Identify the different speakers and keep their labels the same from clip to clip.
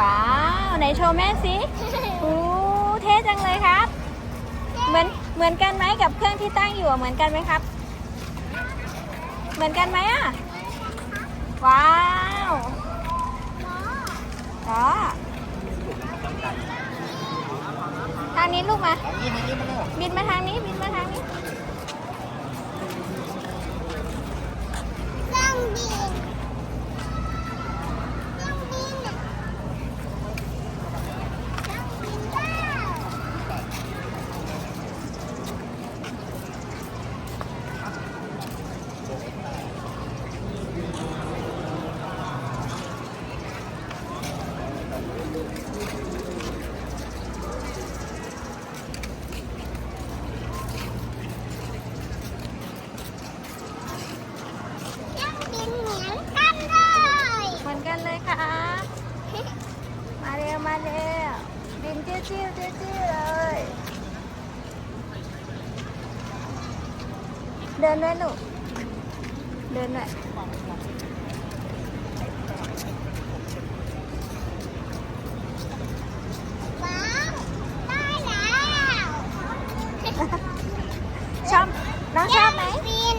Speaker 1: ว้าว ไหนโชว์แม่สิโอ้เท่จังเลยครับ เหมือนเหมือนกันไหมกับเครื่องที่ตั้งอยู่อะเหมือนกันไหมครับ เหมือนกันไหมอะ ว้าวอ๋อทางนี้ลูกมา
Speaker 2: นี่นี่นี่มันเนี่ย
Speaker 1: บินมาทางนี้บินมาทางนี้
Speaker 3: เครื่องบินเครื่องบินน่ะเครื่องบินได้ เครื่องบินเหมือนกันเลย
Speaker 1: เหมือนกันเลยค่ะ มาเร็ว มาเร็ว บินจิ้วจิ้วจิ้วจิ้วเลย เดินด้วยลูกเดินด้วย
Speaker 3: ว้าวได้แล้ว
Speaker 1: ชอบน้องชอบไหม
Speaker 3: เครื่องบิน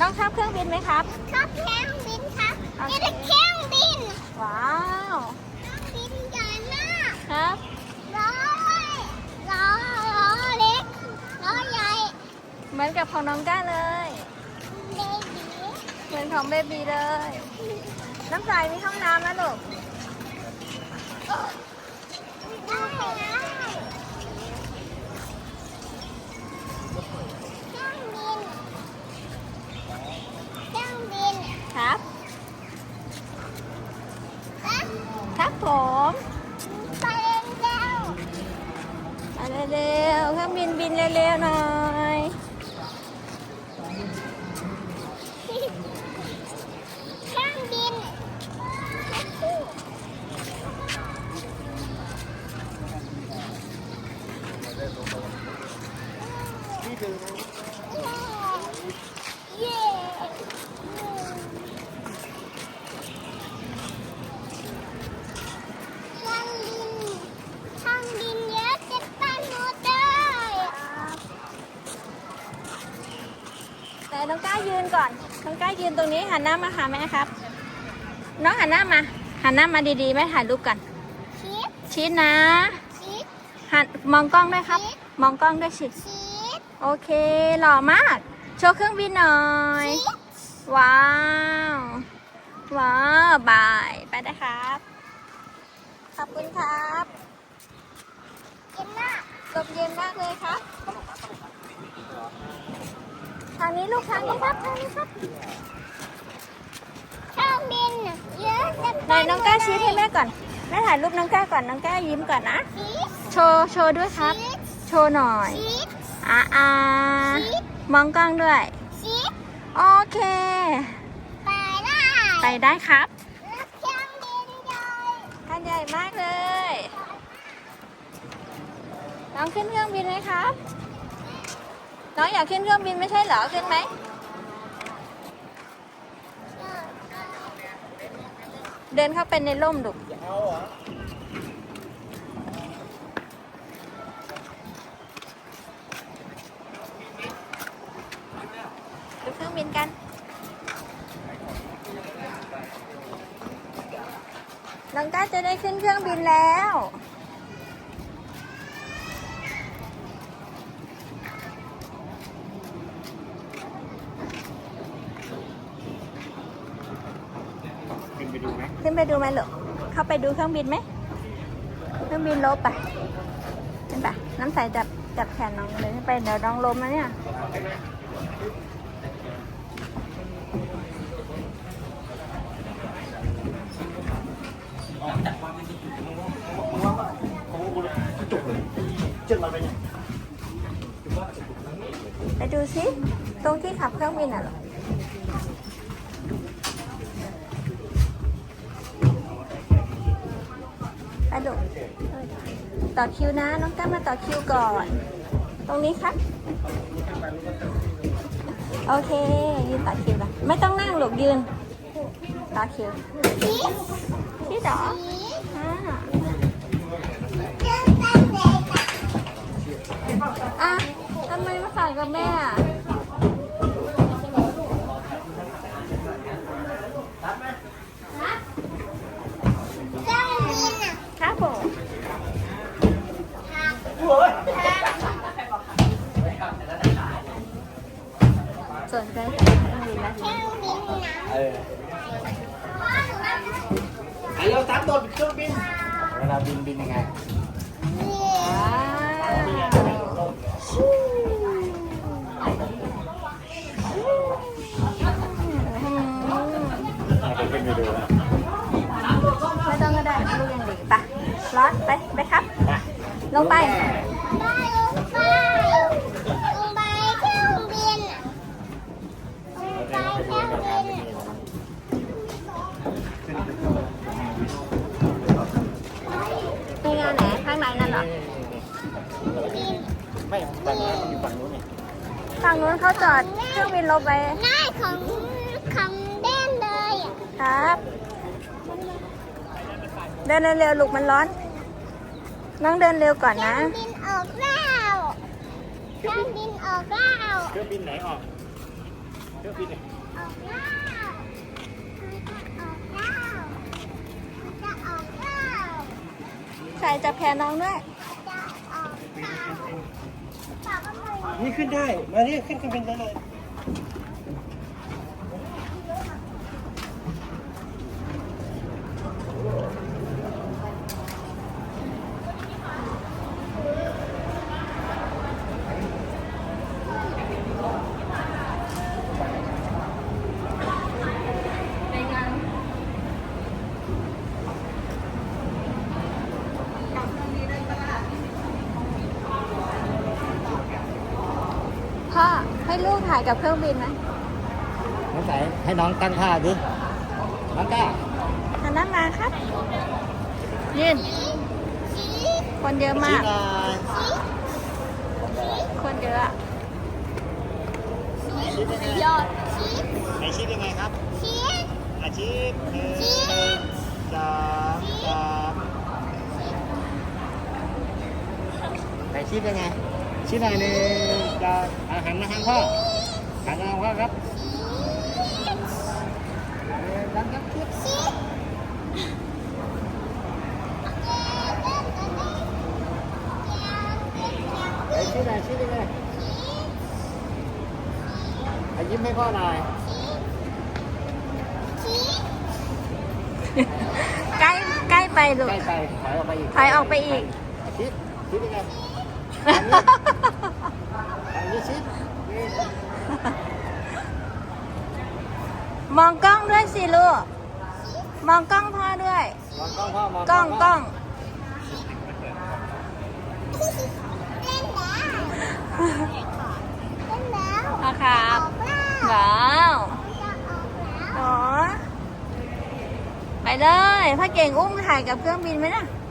Speaker 1: น้องชอบเครื่องบินไหมครับ
Speaker 3: ชอบเครื่องบินครับ
Speaker 1: โอเค
Speaker 3: นี่เป็นเครื่องบิน
Speaker 1: ว้าว
Speaker 3: เครื่องบินใหญ่มาก
Speaker 1: ครับ
Speaker 3: ล้อล้อล้อเล็กล้อใหญ่
Speaker 1: เหมือนกับของน้องก้าเลย
Speaker 3: เบบี
Speaker 1: เหมือนของเบบีเลย น้ำใสมีห้องน้ำนะลูก
Speaker 3: ได้แล้วเครื่องบินเครื่องบิน
Speaker 1: ครับ
Speaker 3: เอ๊ะ
Speaker 1: ครับผม
Speaker 3: ไปเร็วเร็ว
Speaker 1: มาเร็วๆเครื่องบินบินเร็วๆหน่อย
Speaker 3: เครื่องบิน
Speaker 2: นี่คือ
Speaker 3: เย้เครื่องบินเครื่องบินเยอะจะไปหมดเลย
Speaker 1: แต่ น้องก้ายืนก่อนน้องก้ายืนตรงนี้หันหน้ามาหาแม่ครับ น้องหันหน้ามา หันหน้ามาดีๆแม่ถ่ายรูปกัน
Speaker 3: ชีส
Speaker 1: ชี้นะ
Speaker 3: ชีส
Speaker 1: หันมองกล้องด้วยครับ มองกล้องด้วยสิ
Speaker 3: ชีส
Speaker 1: โอเคหล่อมาก โชว์เครื่องบินหน่อย
Speaker 3: ชีส
Speaker 1: ว้าว ว้าวบาย ไปได้ครับ ขอบคุณครับ
Speaker 3: เย็นมาก
Speaker 1: ลมเย็นมากเลยครับทางนี้ลูกทางนี้ครับทางนี้ครับ
Speaker 3: เครื่องบินเยอะจะ
Speaker 1: ไหนน้องก้าชี้ให้แม่ก่อนแม่ถ่ายรูปน้องก้าก่อนน้องก้ายิ้มก่อนนะ
Speaker 3: ชีส
Speaker 1: โชว์โชว์ด้วยครับ
Speaker 3: ชีส
Speaker 1: โชว์หน่อย
Speaker 3: ชีส
Speaker 1: อ่าอ่า
Speaker 3: ชีส
Speaker 1: มองกล้องด้วย
Speaker 3: ชีส
Speaker 1: โอเค
Speaker 3: ไปได้
Speaker 1: ไปได้ครับ
Speaker 3: แล้วเครื่องบินใหญ่
Speaker 1: คันใหญ่มากเลย น้องขึ้นเครื่องบินไหมครับ น้องอยากขึ้นเครื่องบินไม่ใช่เหรอขึ้นไหมเดินเข้าไปในร่มดู
Speaker 2: เอาเหรอ
Speaker 1: ดูเครื่องบินกัน น้องก้าจะได้ขึ้นเครื่องบินแล้ว
Speaker 2: ขึ้นไปดูไหม
Speaker 1: ขึ้นไปดูไหมลูกเข้าไปดูเครื่องบินไหมเครื่องบินลบไปขึ้นไปน้ำใสจับจับแขนน้องเลยไปเดี๋ยวน้องล้มนะเนี่ย
Speaker 2: ไป
Speaker 1: ดูสิตรงที่ขับเครื่องบินอะเหรอ ต่อคิวนะ น้องก้ามาต่อคิวก่อน ตรงนี้ครับโอเค ยืนต่อคิวละไม่ต้องนั่งหลบยืนต่อคิว
Speaker 3: ชีส
Speaker 1: ที่ดอ
Speaker 3: ชีส
Speaker 1: อ่าอะทำไมมาใส่กับแม่อะ
Speaker 3: เว
Speaker 2: ลาบินบินยังไง
Speaker 3: นี่
Speaker 1: ว้าวอืม
Speaker 2: ไปขึ้นไปดูนะ
Speaker 1: ไม่ต้องก็ได้ลูกยังเด็กปะร้อนไปไปครับ
Speaker 2: ไป
Speaker 1: ลงไป
Speaker 3: ได้ลงไป นไห
Speaker 1: นข้างในนั่นเหรอ
Speaker 2: ไม่ฝั่งนู้นอยู่ฝั่งนู้นนี่
Speaker 1: ฝั่งนู้นเขาจอดเครื่องบินลงไป
Speaker 3: ง่ายของของเด่นเลยอะ
Speaker 1: ครับ เดินเร็วๆลูกมันร้อน น้องเดินเร็วก่อน
Speaker 3: เครื่
Speaker 1: นะ
Speaker 3: องบินออกแล้วเครื่องบินออกแล้ว
Speaker 2: เครื่องบินไหนออกเครื่องบินไหน
Speaker 3: ออกแล้วออกแล้วจะออกแล้ว
Speaker 1: ใส่จับแขนน้องด้วย
Speaker 2: นี่ขึ้นได้ มาเนี่ขึ้นเครื่องบินได้เลย
Speaker 1: พ่อ ให้ลูก ถ่ายกับเครื่องบินไหม
Speaker 2: น้องใส่ให้น้องตั้งท่าดิน้องกล้า
Speaker 1: หันหน้ามาครับ ยืน คนเยอะมาก คนเยอะอะ
Speaker 2: ชี้ยังไง
Speaker 1: ยอด
Speaker 2: ไหนชี้ยังไงครับ
Speaker 3: ชีส
Speaker 2: อาชีพหนึ่งหนึ่งสองสามไหนชี้ยังไงชี้หน่อยหนึ่งสองอะหันมาทางพ่อ หันมาทางพ่อครับเออดังครับคิด
Speaker 3: ชีส
Speaker 2: ไหนชี้หน่อยชี้ยังไงอะยิ้มให้พ่อหน่อย
Speaker 3: ชีส
Speaker 1: ใกล้ใกล้ไปลูก
Speaker 2: ใกล้ไปถอยออกไปอีก
Speaker 1: ถอยออกไปอีก
Speaker 2: อะชิดชิดยังไงอันนี้ชิดนี่
Speaker 1: มองกล้องด้วยสิลูก มองกล้องพ่อด้วย
Speaker 2: มองกล้องพ่อมอง
Speaker 1: กล้องกล้อง
Speaker 3: เล่นแล้วเล่นแล้ว
Speaker 1: อะครั
Speaker 3: อบอกแล้ว
Speaker 1: ว้าว
Speaker 3: จะออกแล้ว
Speaker 1: อ๋อ ไปเลยพ่อเก่งอุ้มถ่ายกับเครื่องบินไหมน่ะ
Speaker 3: เ